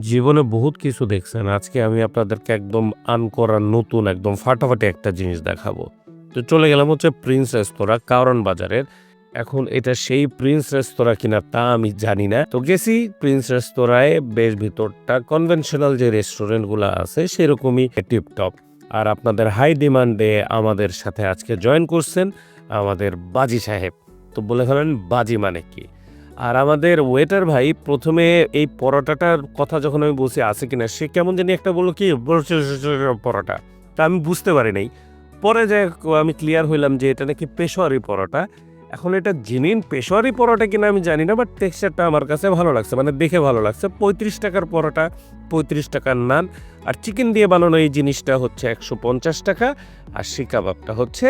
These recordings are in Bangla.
জীবনে বহুত কিছু দেখছেন। আজকে আমি আপনাদেরকে একদম আনকরা, নতুন, একদম ফাটাফাটি একটা জিনিস দেখাবো। তো চলে গেলাম হচ্ছে প্রিন্স রেস্তোরাঁ কারণ বাজারের। এখন এটা সেই প্রিন্স রেস্তোরাঁ কিনা তা আমি জানি না। তো গেছি প্রিন্স রেস্তোরাঁয়, বেশ ভিতরটা কনভেনশনাল যে রেস্টুরেন্টগুলো আছে সেরকমই টিপটপ আর আপনাদের হাই ডিমান্ডে আমাদের সাথে আজকে জয়েন করছেন আমাদের বাজি সাহেব। তো বলে ফেলেন, বাজি মানে কি? আর আমাদের ওয়েটার ভাই প্রথমে এই পরোটাটার কথা যখন আমি বলছি, আছে কিনা? সে কেমন জানি একটা বলল কি, পরোটা। তা আমি বুঝতে পারি নাই। পরে যে আমি ক্লিয়ার হইলাম যে এটা নাকি পেশোয়ারি পরোটা। এখন এটা জেনুইন পেশোয়ারি পরোটা কিনা আমি জানি না বাট টেক্সচারটা আমার কাছে ভালো লাগছে মানে দেখে ভালো লাগছে। পঁয়ত্রিশ টাকার পরোটা, পঁয়ত্রিশ টাকার নান, আর চিকেন দিয়ে বানানো এই জিনিসটা হচ্ছে একশো পঞ্চাশ টাকা, আর শি কাবাবটা হচ্ছে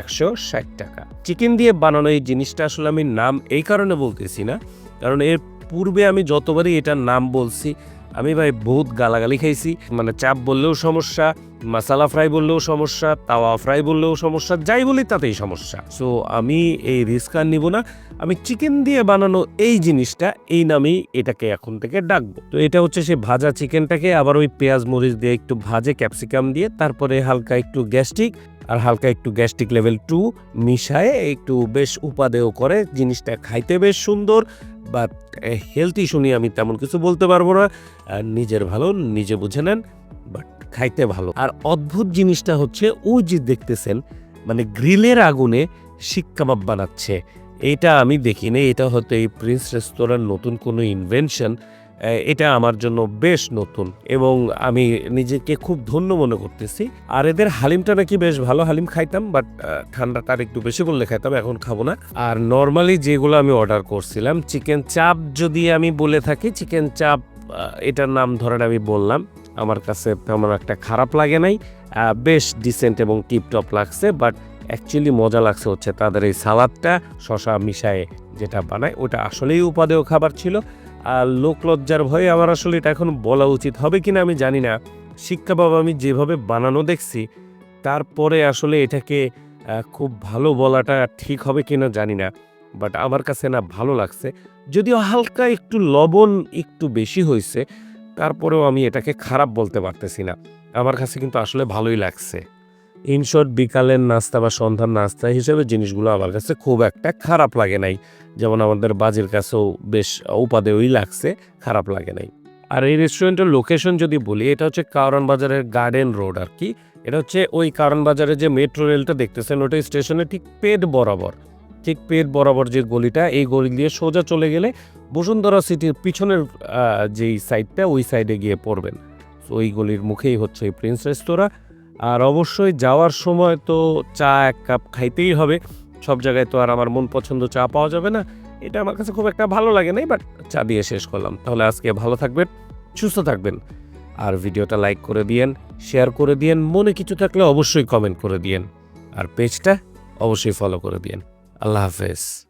একশো ষাট টাকা। চিকেন দিয়ে বানানো এই জিনিসটা আসলে আমি নাম এই কারণে বলতেছি না, কারণ এর পূর্বে আমি যতবারই এটার নাম বলছি, আমি ভাই বহুত গালাগালি খাইছি। মানে চাপ বললেও সমস্যা মাসালা ফ্রাই বললেও সমস্যা, তাওয়া ফ্রাই বললেও সমস্যা, যাই বলি তাতেই সমস্যা। সো আমি এই রিস্ক আর নিব না। আমি চিকেন দিয়ে বানানো এই জিনিসটা, এই নামেই এটাকে এখন থেকে ডাকবো। তো এটা হচ্ছে সে ভাজা চিকেনটাকে, আবার ওই পেঁয়াজ মরিচ দিয়ে একটু ভাজে ক্যাপসিকাম দিয়ে, তারপরে হালকা একটু গ্যাস্ট্রিক আর হালকা একটু গ্যাস্ট্রিক লেভেল টু মিশায়ে একটু বেশ উপাদেয় করে, জিনিসটা খাইতে বেশ সুন্দর বাট হেলথ ইস্যু নিয়ে আমি তেমন কিছু বলতে পারব না। নিজের ভালো, নিজে বুঝে নেন বাট খাইতে ভালো। আর অদ্ভুত জিনিসটা হচ্ছে, ওই যে দেখতেছেন মানে গ্রিলের আগুনে শিক কাবাব বানাচ্ছে। এটা আমি দেখিনি, এটা হয়তো এই প্রিন্স রেস্তোরাঁর নতুন কোনো ইনভেনশন এটা আমার জন্য বেশ নতুন এবং আমি নিজেকে খুব ধন্য মনে করতেছি। আর এদের হালিমটা নাকি বেশ ভালো হালিম খাইতাম বাট ঠান্ডাটা আর একটু বেশি করলে খাইতাম, এখন খাব না। আর নর্মালি যেগুলো আমি অর্ডার করছিলাম চিকেন চাপ যদি আমি বলে থাকি চিকেন চাপ এটার নাম ধরেন আমি বললাম, আমার কাছে তেমন একটা খারাপ লাগে নাই বেশ ডিসেন্ট এবং টিপটপ লাগছে বাট অ্যাকচুয়ালি মজা লাগছে হচ্ছে তাদের এই সালাদটা শশা মিশায়ে যেটা বানায়, ওটা আসলেই উপাদেয় খাবার ছিল। আর লোক লজ্জার ভয়ে আমার আসলে এটা এখন বলা উচিত হবে কিনা আমি জানি না। শিক্ষা বাবা আমি যেভাবে বানানো দেখছি, তারপরে আসলে এটাকে খুব ভালো বলাটা ঠিক হবে কিনা জানি না। বাট আমার কাছে না ভালো লাগছে। যদিও হালকা একটু লবণ একটু বেশি হয়েছে, তারপরেও আমি এটাকে খারাপ বলতে পারতেছি না। আমার কাছে কিন্তু আসলে ভালোই লাগছে। ইনশর্ট বিকালের নাস্তা বা সন্ধ্যার নাস্তা হিসেবে জিনিসগুলো আমার কাছে খুব একটা খারাপ লাগে নাই। যেমন আমাদের বাজির কাছেও বেশ উপাদেয়ই লাগছে, খারাপ লাগে নাই। আর এই রেস্টুরেন্টের লোকেশন যদি বলি, এটা হচ্ছে কারণ বাজারের গার্ডেন রোড আর কি। এটা হচ্ছে ওই কারণ বাজারে যে মেট্রো রেলটা দেখতেছেন ওটা স্টেশনে ঠিক পেট বরাবর। ঠিক পেট বরাবর যে গলিটা, এই গলি দিয়ে সোজা চলে গেলে বসুন্ধরা সিটির পিছনের যেই সাইডটা ওই সাইডে গিয়ে পড়বেন। ওই গলির মুখেই হচ্ছে এই প্রিন্স রেস্তোরাঁ আর অবশ্যই যাওয়ার সময় তো চা এক কাপ খাইতেই হবে। সব জায়গায় তো আর আমার মন পছন্দ চা পাওয়া যাবে না। এটা আমার কাছে খুব একটা ভালো লাগে নাই বাট চা দিয়ে শেষ করলাম। তাহলে আজকে ভালো থাকবেন, সুস্থ থাকবেন। আর ভিডিওটা লাইক করে দিয়েন, শেয়ার করে দিয়েন, মনে কিছু থাকলে অবশ্যই কমেন্ট করে দিয়েন। আর পেজটা অবশ্যই ফলো করে দিয়েন। আল্লাহ হাফেজ।